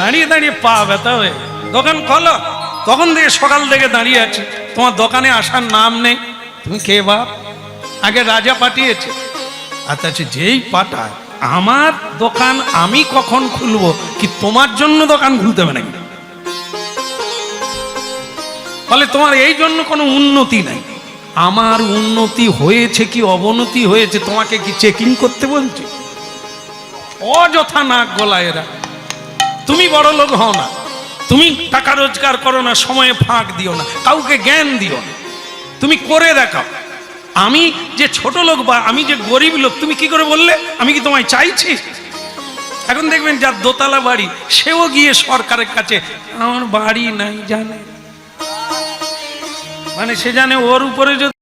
দাঁড়িয়ে দাঁড়িয়ে পা ব্যথা হয়ে দোকান খোলো। তখন থেকে সকাল থেকে দাঁড়িয়ে আছি। তোমার দোকানে আসার নাম নেই। তুমি কে বাপ? আগে রাজা পাঠিয়েছে। আচ্ছা আচ্ছা, যেই পাঠায় আমার দোকান আমি কখন খুলবো? কি তোমার জন্য দোকান খুলতে হবে নাকি? ফলে তোমার এই জন্য কোনো উন্নতি নাই। আমার উন্নতি হয়েছে কি অবনতি হয়েছে তোমাকে কি চেকিং করতে বলছে? অযথা নাক গলা এরা তুমি বড় লোক হও না। তুমি টাকা রোজগার করো না, সময়ে ফাঁক দিও না, কাউকে জ্ঞান দিও না। তুমি করে দেখাও। আমি যে ছোট লোক বা আমি যে গরিব লোক, তুমি কি করে বললে? আমি কি তোমায় চাইছি? এখন দেখবেন যার দোতলা বাড়ি, সেও গিয়ে সরকারের কাছে, আমার বাড়ি নাই জানে। মানে সে জানে ওর উপরে যদি